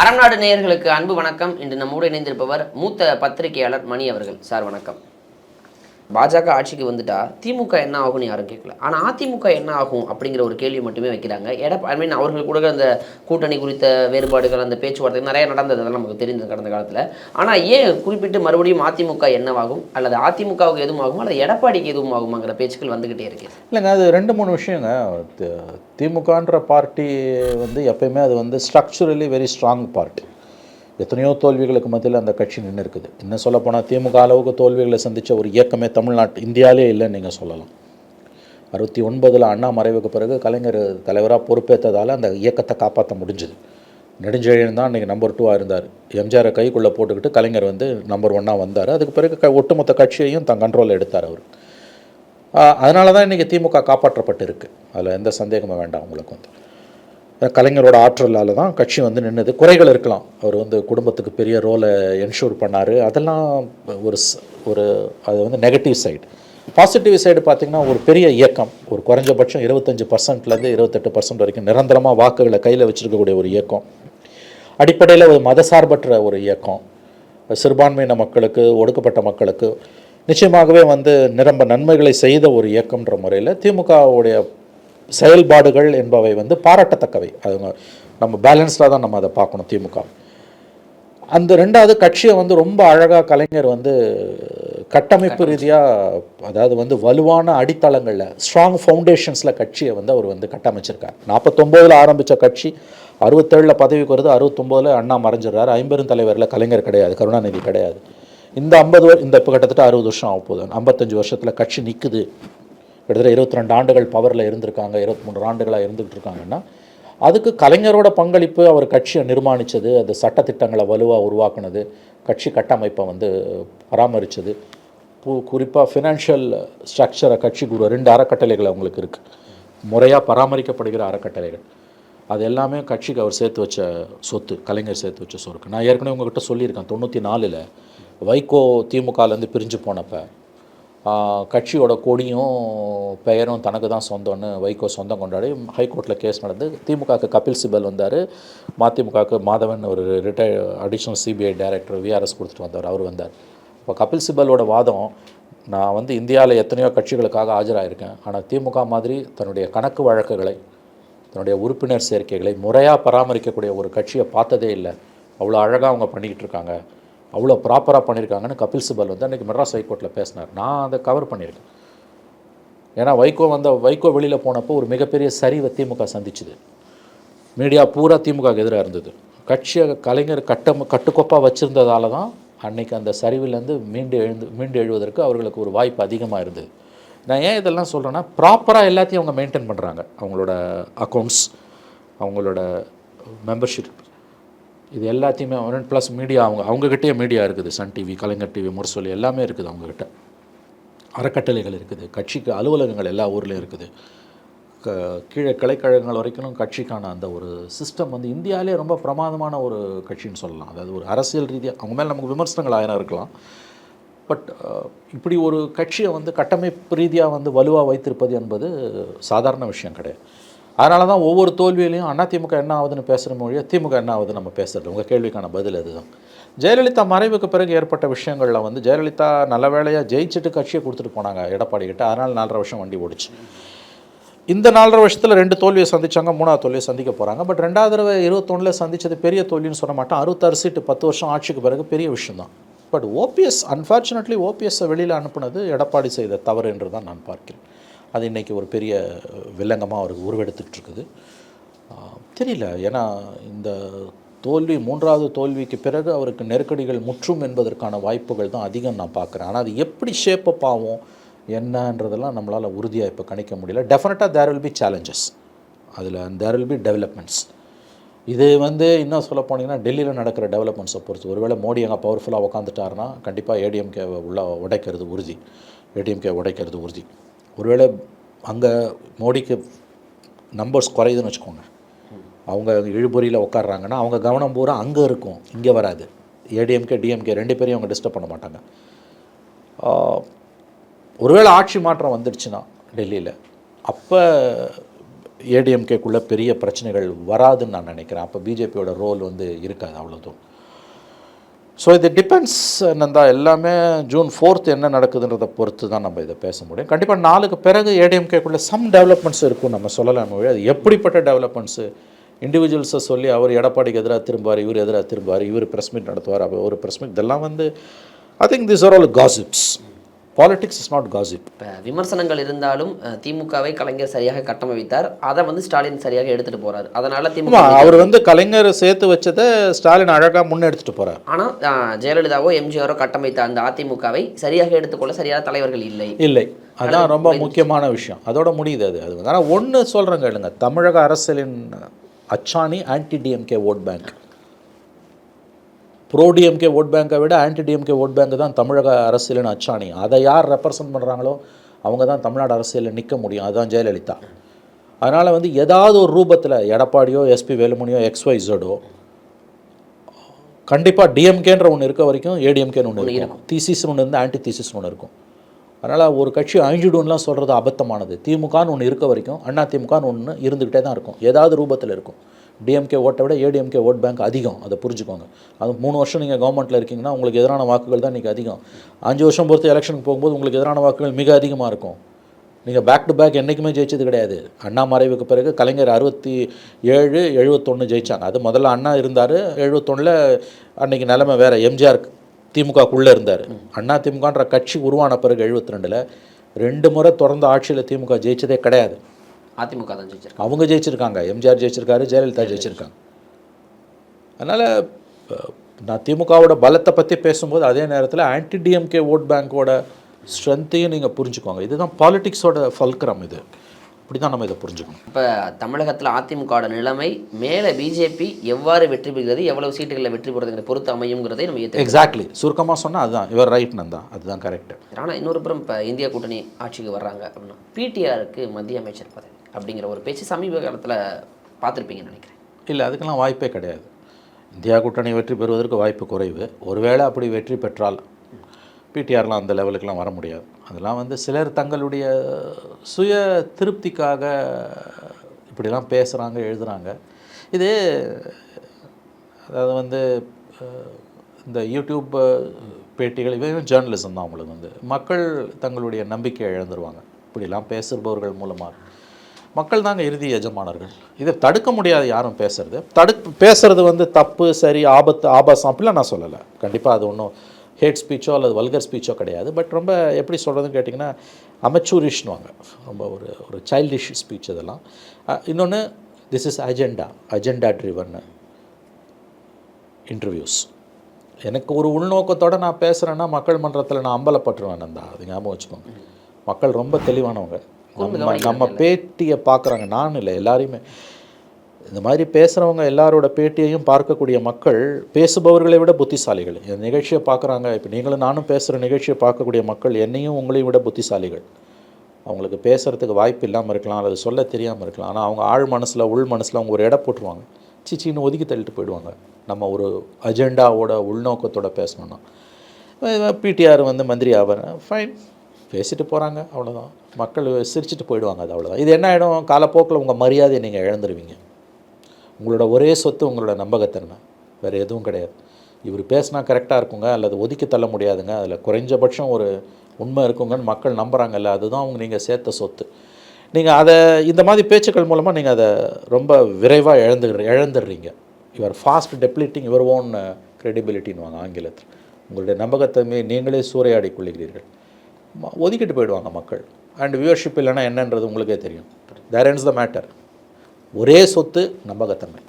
அறம் நாடு நேயர்களுக்கு அன்பு வணக்கம். இன்று நம்மோடு இணைந்திருப்பவர் மூத்த பத்திரிகையாளர் மணி அவர்கள். சார் வணக்கம். பாஜக ஆட்சிக்கு வந்துட்டா திமுக என்ன ஆகும்னு யாரும் கேட்கல. ஆனால் அதிமுக என்ன ஆகும் அப்படிங்கிற ஒரு கேள்வி மட்டுமே வைக்கிறாங்க. எடப்பா ஐ மீன் அவர்கள் கூட அந்த கூட்டணி குறித்த வேறுபாடுகள் அந்த பேச்சுவார்த்தை நிறைய நடந்தது அதெல்லாம் நமக்கு தெரிஞ்சது கடந்த காலத்தில். ஆனால் ஏன் குறிப்பிட்டு மறுபடியும் அதிமுக என்னவாகும்? அல்லது அதிமுகவுக்கு எதுவும் ஆகும்? அல்லது எடப்பாடிக்கு எதுவும் ஆகுமாங்கிற பேச்சுக்கள் வந்துகிட்டே இருக்கு. இல்லைங்க அது ரெண்டு மூணு விஷயங்க. தி- திமுகன்ற பார்ட்டி வந்து எப்பயுமே அது வந்து ஸ்ட்ரக்சரலி வெரி ஸ்ட்ராங் பார்ட்டி எத்தனையோ தோல்விகளுக்கு மத்தியில் அந்த கட்சி நின்று இருக்குது இன்னும் சொல்லப்போனால் திமுக அளவுக்கு தோல்விகளை சந்தித்த ஒரு இயக்கமே தமிழ்நாட்டு இந்தியாவிலே இல்லைன்னு நீங்கள் சொல்லலாம். அறுபத்தி ஒன்பதில் அண்ணா மறைவுக்கு பிறகு கலைஞர் தலைவராக பொறுப்பேற்றதால் அந்த இயக்கத்தை காப்பாற்ற முடிஞ்சுது. நெடுஞ்செழியன் தான் இன்றைக்கி நம்பர் டூவாக இருந்தார். எம்ஜிஆரை கைக்குள்ளே போட்டுக்கிட்டு கலைஞர் வந்து நம்பர் ஒன்னாக வந்தார். அதுக்கு பிறகு க ஒட்டுமொத்த கட்சியையும் தன் கண்ட்ரோலில் எடுத்தார் அவர். அதனால தான் இன்றைக்கி திமுக காப்பாற்றப்பட்டிருக்கு. அதில் எந்த சந்தேகமும் வேண்டாம் உங்களுக்கு வந்து. கலைஞரோட ஆற்றலால் தான் கட்சி வந்து நின்றுது குறைகள் இருக்கலாம். அவர் வந்து குடும்பத்துக்கு பெரிய ரோலை என்ஷூர் பண்ணார். அதெல்லாம் ஒரு ஒரு அது வந்து நெகட்டிவ் சைடு பாசிட்டிவ் சைடு பார்த்திங்கன்னா ஒரு பெரிய இயக்கம். ஒரு குறைஞ்சபட்சம் இருபத்தஞ்சி பர்சன்ட்லேருந்து இருபத்தெட்டு பர்சன்ட் வரைக்கும் நிரந்தரமாக வாக்குகளை கையில் வச்சுருக்கக்கூடிய ஒரு இயக்கம். அடிப்படையில் ஒரு மதசார்பற்ற ஒரு இயக்கம். சிறுபான்மையின மக்களுக்கு ஒடுக்கப்பட்ட மக்களுக்கு நிச்சயமாகவே வந்து நிரம்ப நன்மைகளை செய்த ஒரு இயக்கம்ன்ற முறையில் திமுகவுடைய செயல்பாடுகள் என்பவை வந்து பாராட்டத்தக்கவை. அதுங்க நம்ம பேலன்ஸ்டாக தான் நம்ம அதை பார்க்கணும் திமுக. அந்த ரெண்டாவது கட்சியை வந்து ரொம்ப அழகாக கலைஞர் வந்து கட்டமைப்பு ரீதியாக அதாவது வந்து வலுவான அடித்தளங்களில் ஸ்ட்ராங் ஃபவுண்டேஷன்ஸில் கட்சியை வந்து அவர் வந்து கட்டமைச்சிருக்கார். நாற்பத்தொம்போதில் ஆரம்பித்த கட்சி அறுபத்தேழில் பதவிக்கு வருது அறுபத்தொம்போதில் அண்ணா மறைஞ்சிடுறாரு. ஐம்பெரும் தலைவரில் கலைஞர் கிடையாது கருணாநிதி கிடையாது. இந்த ஐம்பது இந்த இப்போ கிட்டத்தட்ட அறுபது வருஷம் ஆக போகுது. ஐம்பத்தஞ்சு வருஷத்தில் கட்சி நிற்குது கிட்டத்தட்ட இருபத்தி ரெண்டு ஆண்டுகள் பவரில் இருந்திருக்காங்க இருபத்தி மூணு ஆண்டுகளாக இருந்துகிட்டு இருக்காங்கன்னா அதுக்கு கலைஞரோட பங்களிப்பு அவர் கட்சியை நிர்மாணித்தது அது சட்டத்திட்டங்களை வலுவாக உருவாக்குனது கட்சி கட்டமைப்பை வந்து பராமரித்தது குறிப்பாக ஃபினான்ஷியல் ஸ்ட்ரக்சரை கட்சி குரு ரெண்டு அறக்கட்டளைகள் அவங்களுக்கு இருக்குது முறையாக பராமரிக்கப்படுகிற அறக்கட்டளைகள். அது எல்லாமே கட்சிக்கு அவர் சேர்த்து வச்ச சொத்து கலைஞர் சேர்த்து வச்ச சொருக்கு நான் ஏற்கனவே உங்ககிட்ட சொல்லியிருக்கேன் தொண்ணூற்றி நாலில் வைகோ திமுகலேருந்து பிரிஞ்சு போனப்போ கட்சியோட கொடியும் பெயரும் தனக்கு தான் சொந்தம்னு வைகோ சொந்தம் கொண்டாடி ஹைகோர்ட்டில் கேஸ் நடந்து திமுகவுக்கு கபில் சிபல் வந்தார். மதிமுகவுக்கு மாதவன் ஒரு retire additional CBI director VRS கொடுத்துட்டு வந்தார். அவர் வந்தார். இப்போ கபில் சிபலோட வாதம் நான் வந்து இந்தியாவில் எத்தனையோ கட்சிகளுக்காக ஆஜராயிருக்கேன். ஆனால் திமுக மாதிரி தன்னுடைய கணக்கு வழக்குகளை தன்னுடைய உறுப்பினர் சேர்க்கைகளை முறையாக பராமரிக்கக்கூடிய ஒரு கட்சியை பார்த்ததே இல்லை. அவ்வளோ அழகாக அவங்க பண்ணிக்கிட்டு இருக்காங்க. அவ்வளோ ப்ராப்பராக பண்ணியிருக்காங்கன்னு கபில் சிபல் வந்து அன்றைக்கி மெட்ராஸ் ஹைகோர்ட்டில் பேசினார். நான் அதை கவர் பண்ணியிருக்கேன். ஏன்னா வைகோ வந்த வைகோ வெளியில் போனப்போ ஒரு மிகப்பெரிய சரிவை திமுக சந்திச்சுது. மீடியா பூரா திமுக எதிராக இருந்தது. கட்சியை கலைஞர் கட்டம் கட்டுக்கோப்பாக வச்சுருந்ததால தான் அன்றைக்கி அந்த சரிவிலேருந்து மீண்டு எழுந்து மீண்டு எழுவதற்கு அவர்களுக்கு ஒரு வாய்ப்பு அதிகமாக இருந்தது. நான் ஏன் இதெல்லாம் சொல்கிறேன்னா ப்ராப்பராக எல்லாத்தையும் அவங்க மெயின்டைன் பண்ணுறாங்க அவங்களோட அக்கௌண்ட்ஸ் அவங்களோட மெம்பர்ஷிப் இது எல்லாத்தையுமே ப்ளஸ் மீடியா அவங்க அவங்கக்கிட்டே மீடியா இருக்குது. Sun TV Kalaignar TV Murasoli எல்லாமே இருக்குது அவங்கக்கிட்ட அறக்கட்டளைகள் இருக்குது. கட்சிக்கு அலுவலகங்கள் எல்லா ஊர்லேயும் இருக்குது. க கீழே கிளைக்கழகங்கள் வரைக்கும் கட்சிக்கான அந்த ஒரு சிஸ்டம் வந்து இந்தியாவிலே ரொம்ப பிரமாதமான ஒரு கட்சின்னு சொல்லலாம். அதாவது ஒரு அரசியல் ரீதியாக அவங்க மேலே நமக்கு விமர்சனங்கள் ஆயிரம் இருக்கலாம். பட் இப்படி ஒரு கட்சியை வந்து கட்டமைப்பு ரீதியாக வந்து வலுவாக வைத்திருப்பது என்பது சாதாரண விஷயம் கிடையாது. அதனால தான் ஒவ்வொரு தோல்வியிலையும் அதிமுக என்ன ஆகுதுன்னு பேசுகிற மொழியை திமுக என்ன ஆகுது நம்ம பேசுகிறது உங்கள் கேள்விக்கான பதில் அதுதான் ஜெயலலிதா மறைவுக்கு பிறகு ஏற்பட்ட விஷயங்களில் வந்து ஜெயலலிதா நல்ல வேளையாக ஜெயிச்சுட்டு கட்சியை கொடுத்துட்டு போனாங்க எடப்பாடி கிட்ட. அதனால் நாலரை வருஷம் வண்டி ஓடிச்சு. இந்த நாலரை வருஷத்தில் ரெண்டு தோல்வியை சந்திச்சாங்க மூணாவது தோல்வியை சந்திக்க போகிறாங்க பட் ரெண்டாவது தடவை இருபத்தொன்னில் சந்தித்தது பெரிய தோல்வின்னு சொல்ல மாட்டோம் அறுபத்தாறு சீட்டு பத்து வருஷம் ஆட்சிக்கு பிறகு பெரிய விஷயம் தான் பட் ஓபிஎஸ் அன்ஃபார்ச்சுனேட்லி ஓபிஎஸ்ஸை வெளியில் அனுப்புனது எடப்பாடி செய்த தவறு என்று தான் நான் பார்க்கிறேன். அது இன்றைக்கி ஒரு பெரிய வில்லங்கமாக அவருக்கு உருவெடுத்துட்ருக்குது தெரியல. ஏன்னா இந்த தோல்வி மூன்றாவது தோல்விக்கு பிறகு அவருக்கு நெருக்கடிகள் முற்றும் என்பதற்கான வாய்ப்புகள் தான் அதிகம் நான் பார்க்குறேன். ஆனால் அது எப்படி ஷேப்பப் ஆகும் என்னன்றதெல்லாம் நம்மளால் உறுதியாக இப்போ கணிக்க முடியல. டெஃபினட்டாக தேர் வில் பி சேலஞ்சஸ் அதில் தேர் வில் பி டெவலப்மெண்ட்ஸ் இது வந்து இன்னும் சொல்ல போனீங்கன்னா டெல்லியில் நடக்கிற டெவலப்மெண்ட்ஸை பொறுத்து. ஒருவேளை மோடி அங்கே பவர்ஃபுல்லாக உட்காந்துட்டாருன்னா கண்டிப்பாக ஏடிஎம்கே உள்ள உடைக்கிறது உறுதி. ஏடிஎம்கே உடைக்கிறது உறுதி. ஒருவேளை அங்கே மோடிக்கு நம்பர்ஸ் குறையுதுன்னு வச்சுக்கோங்க. அவங்க இழுபொறியில் உட்காடுறாங்கன்னா அவங்க கவனம் பூரா அங்கே இருக்கும் இங்கே வராது. ஏடிஎம்கே டிஎம்கே ரெண்டு பேரையும் அவங்க டிஸ்டர்ப் பண்ண மாட்டாங்க. ஒருவேளை ஆட்சி மாற்றம் வந்துடுச்சுன்னா டெல்லியில் அப்போ ஏடிஎம்கேக்குள்ளே பெரிய பிரச்சனைகள் வராதுன்னு நான் நினைக்கிறேன். அப்போ பிஜேபியோட ரோல் வந்து இருக்காது அவ்வளோதும் ஸோ இது டிபெண்ட்ஸ் என்னந்தா எல்லாமே ஜூன் ஃபோர்த் என்ன நடக்குதுன்றதை பொறுத்து தான் நம்ம இதை பேச முடியும். கண்டிப்பாக நாளுக்கு பிறகு ஏடிஎம்கேக்குள்ளே சம் டெவலப்மெண்ட்ஸ் இருக்கும் நம்ம சொல்லலாம் அது எப்படிப்பட்ட டெவலப்மெண்ட்ஸு இண்டிவிஜுவல்ஸை சொல்லி அவர் எடப்பாடிக்கு எதிராக திரும்புவார் இவர் எதிராக திரும்புவார் இவர் ப்ரெஸ் மீட் நடத்துவார் அவர் ஒரு ப்ரெஸ் மீட் இதெல்லாம் வந்து I think this are all gossips politics is not gossip இப்போ விமர்சனங்கள் இருந்தாலும் திமுகவை கலைஞர் சரியாக கட்டமைத்தார். அதை வந்து ஸ்டாலின் சரியாக எடுத்துட்டு போறாரு. அதனால திமுக அவர் வந்து கலைஞர் சேர்த்து வச்சதை ஸ்டாலின் அழகாக முன்னெடுத்துட்டு போகிறார் ஆனால் ஜெயலலிதாவோ எம்ஜிஆரோ கட்டமைத்த அந்த அதிமுகவை சரியாக எடுத்துக்கொள்ள சரியான தலைவர்கள் இல்லை. இல்லை. அதான் ரொம்ப முக்கியமான விஷயம். அதோட முடியுது அது அது. ஆனால் ஒன்று சொல்கிறேங்க இல்லைங்க தமிழக அரசியலின் அச்சாணி anti DMK vote bank pro DMK vote பேங்கை விட ஆன்டி டிஎம்கே ஓட் பேங்க் தான் தமிழக அரசியலின் அச்சாணி. அதை யார் ரெப்ரசன்ட் பண்ணுறாங்களோ அவங்க தான் தமிழ்நாடு அரசியலில் நிற்க முடியும். அதுதான் ஜெயலலிதா. அதனால் வந்து ஏதாவது ஒரு ரூபத்தில் எடப்பாடியோ எஸ்பி வேலுமணியோ எக்ஸ்ஒய்ஸடோ கண்டிப்பாக டிஎம்கேன்ற ஒன்று இருக்க வரைக்கும் ஏடிஎம்கேன்னு ஒன்று இருக்கும். தீசிஸ்னு ஒன்று இருந்து ஆன்டி தீசிஸ்னு ஒன்று இருக்கும். அதனால் ஒரு கட்சி அழிஞ்சிடும்லாம் சொல்கிறது அபத்தமானது. திமுகன்னு ஒன்று இருக்க வரைக்கும் அண்ணா திமுகன்னு ஒன்று இருந்துக்கிட்டே தான் இருக்கும். ஏதாவது ரூபத்தில் இருக்கும். டிஎம்கே ஓட்டை விட ஏடிஎம்கே ஓட் பேங்க் அதிகம் அதை புரிஞ்சுக்கோங்க. அது மூணு வருஷம் நீங்கள் கவர்மெண்ட்டில் இருக்கீங்கன்னா உங்களுக்கு எதிரான வாக்குகள் தான் இன்றைக்கி அதிகம். அஞ்சு வருஷம் பொறுத்து எலெக்ஷனுக்கு போகும்போது உங்களுக்கு எதிரான வாக்குகள் மிக அதிகமாக இருக்கும். நீங்கள் பேக் டு பேக் என்றைக்குமே ஜெயிச்சது கிடையாது. அண்ணா மறைவுக்கு பிறகு கலைஞர் அறுபத்தி ஏழு எழுபத்தொன்று ஜெயிச்சாங்க. அது முதல்ல அண்ணா இருந்தார் எழுபத்தொன்னில் அன்னைக்கு நிலமை வேறு. எம்ஜிஆர் திமுகக்குள்ளே இருந்தார். அண்ணா திமுகன்ற கட்சி உருவான பிறகு எழுபத்தி ரெண்டில் ரெண்டு முறை தொடர்ந்து ஆட்சியில் திமுக ஜெயிச்சதே கிடையாது. அதிமுக தான் ஜெயிச்சிருக்காங்க. அவங்க ஜெயிச்சிருக்காங்க. எம்ஜிஆர் ஜெயிச்சிருக்காரு ஜெயலலிதா ஜெயிச்சிருக்காங்க. அதனால் நான் திமுகவோட பலத்தை பற்றி பேசும்போது அதே நேரத்தில் ஆன்டி டிஎம்கே ஓட் பேங்க்கோட ஸ்ட்ரென்த்தையும் நீங்கள் புரிஞ்சுக்கோங்க. இதுதான் பாலிடிக்ஸோட ஃபல்க்ரம் இது. அப்படி தான் நம்ம இதை புரிஞ்சுக்கணும். இப்போ தமிழகத்தில் அதிமுகவோட நிலைமை மேலே பிஜேபி எவ்வாறு வெற்றி பெறுகிறது எவ்வளவு சீட்டுகளில் வெற்றி பெறுதுங்கிற பொறுத்து அமையுங்கிறதை நம்ம எக்ஸாக்ட்லி சுருக்கமாக சொன்னால் அதுதான். இவர் ரைட் நந்தா. அதுதான் கரெக்ட் ஆனால் இன்னொரு புறம் இப்போ இந்தியா கூட்டணி ஆட்சிக்கு வர்றாங்க அப்படின்னா பிடிஆருக்கு மத்திய அமைச்சர் பதவி. அப்படிங்கிற ஒரு பேச்சு சமீப காலத்தில் பார்த்துருப்பீங்கன்னு நினைக்கிறேன். இல்லை அதுக்கெல்லாம் வாய்ப்பே கிடையாது. இந்தியா கூட்டணி வெற்றி பெறுவதற்கு வாய்ப்பு குறைவு. ஒருவேளை அப்படி வெற்றி பெற்றால் பிடிஆர்லாம் அந்த லெவலுக்குலாம் வர முடியாது. அதெல்லாம் வந்து சிலர் தங்களுடைய சுய திருப்திக்காக இப்படிலாம் பேசுகிறாங்க எழுதுகிறாங்க இது அதாவது வந்து இந்த யூடியூப் பேட்டிகள் இவையும் ஜேர்னலிசம் தான் அவங்களுக்கு வந்து. மக்கள் தங்களுடைய நம்பிக்கையை இழந்துருவாங்க. இப்படிலாம் பேசுபவர்கள் மூலமாக மக்கள் தாங்க இறுதி எஜமானர்கள். இதை தடுக்க முடியாது யாரும் பேசுறது. தடுப்பு பேசுறது வந்து தப்பு சரி ஆபத்து ஆபாசம் அப்படிலாம் நான் சொல்லலை. கண்டிப்பாக அது ஒன்றும் ஹேட் ஸ்பீச்சோ அல்லது வல்கர் ஸ்பீச்சோ கிடையாது. பட் ரொம்ப எப்படி சொல்கிறதுன்னு கேட்டிங்கன்னா அமெச்சூரிஷ்னுவாங்க ரொம்ப ஒரு ஒரு சைல்டிஷ் ஸ்பீச் இதெல்லாம். இன்னொன்று this is agenda agenda driven interviews எனக்கு ஒரு உள்நோக்கத்தோடு நான் பேசுகிறேன்னா மக்கள் மன்றத்தில் நான் அம்பலப்பட்டுருவேன் நந்தா. அது ஞாபகம் வச்சுக்கோங்க. மக்கள் ரொம்ப தெளிவானவங்க. நம்ம நம்ம பேட்டியை பார்க்குறாங்க. நான் இல்லை எல்லாரையுமே. இந்த மாதிரி பேசுகிறவங்க எல்லாரோட பேட்டியையும் பார்க்கக்கூடிய மக்கள் பேசுபவர்களை விட புத்திசாலிகள். இந்த நிகழ்ச்சியை பார்க்குறாங்க. இப்போ நீங்களும் நானும் பேசுகிற நிகழ்ச்சியை பார்க்கக்கூடிய மக்கள் என்னையும் உங்களையும் விட புத்திசாலிகள். அவங்களுக்கு பேசுகிறதுக்கு வாய்ப்பு இல்லாமல் இருக்கலாம் அல்லது சொல்ல தெரியாமல் இருக்கலாம். ஆனால் அவங்க ஆழ் மனசில் உள் மனசில் அவங்க ஒரு இடம் போட்டுருவாங்க. சிச்சின்னு ஒதுக்கி தள்ளிட்டு போயிடுவாங்க. நம்ம ஒரு அஜெண்டாவோட உள்நோக்கத்தோட பேசணும்னா. பிடிஆர் வந்து மந்திரி ஆவார். ஃபைன் பேசிட்டு போகிறாங்க அவ்வளோதான் மக்கள் சிரிச்சிட்டு போயிடுவாங்க அது அவ்வளோதான் இது என்ன ஆகிடும் காலப்போக்கில் உங்கள் மரியாதையை நீங்கள் இழந்துருவீங்க. உங்களோட ஒரே சொத்து உங்களோட நம்பகத்தன்மை. வேறு எதுவும் கிடையாது. இவர் பேசினா கரெக்டாக இருக்குங்க அல்லது ஒதுக்கி தள்ள முடியாதுங்க அதில் குறைஞ்சபட்சம் ஒரு உண்மை இருக்குங்கன்னு மக்கள் நம்புகிறாங்கல்ல அதுதான் அவங்க நீங்கள் சேர்த்த சொத்து. நீங்கள் அதை இந்த மாதிரி பேச்சுக்கள் மூலமாக நீங்கள் அதை ரொம்ப விரைவாக இழந்து இழந்துடுறீங்க. Your fast depleting your own வாங்க ஆங்கிலத்தில். உங்களுடைய நம்பகத்தன்மையை நீங்களே சூறையாடி கொள்ளுகிறீர்கள். ஒதுக்கிட்டு போயிடுவாங்க மக்கள். அண்ட் வியூவர்ஷிப் இல்லைன்னா என்னன்றது உங்களுக்கே தெரியும். தேர் ends த மேட்டர் ஒரே சொத்து நம்பகத்தன்மை.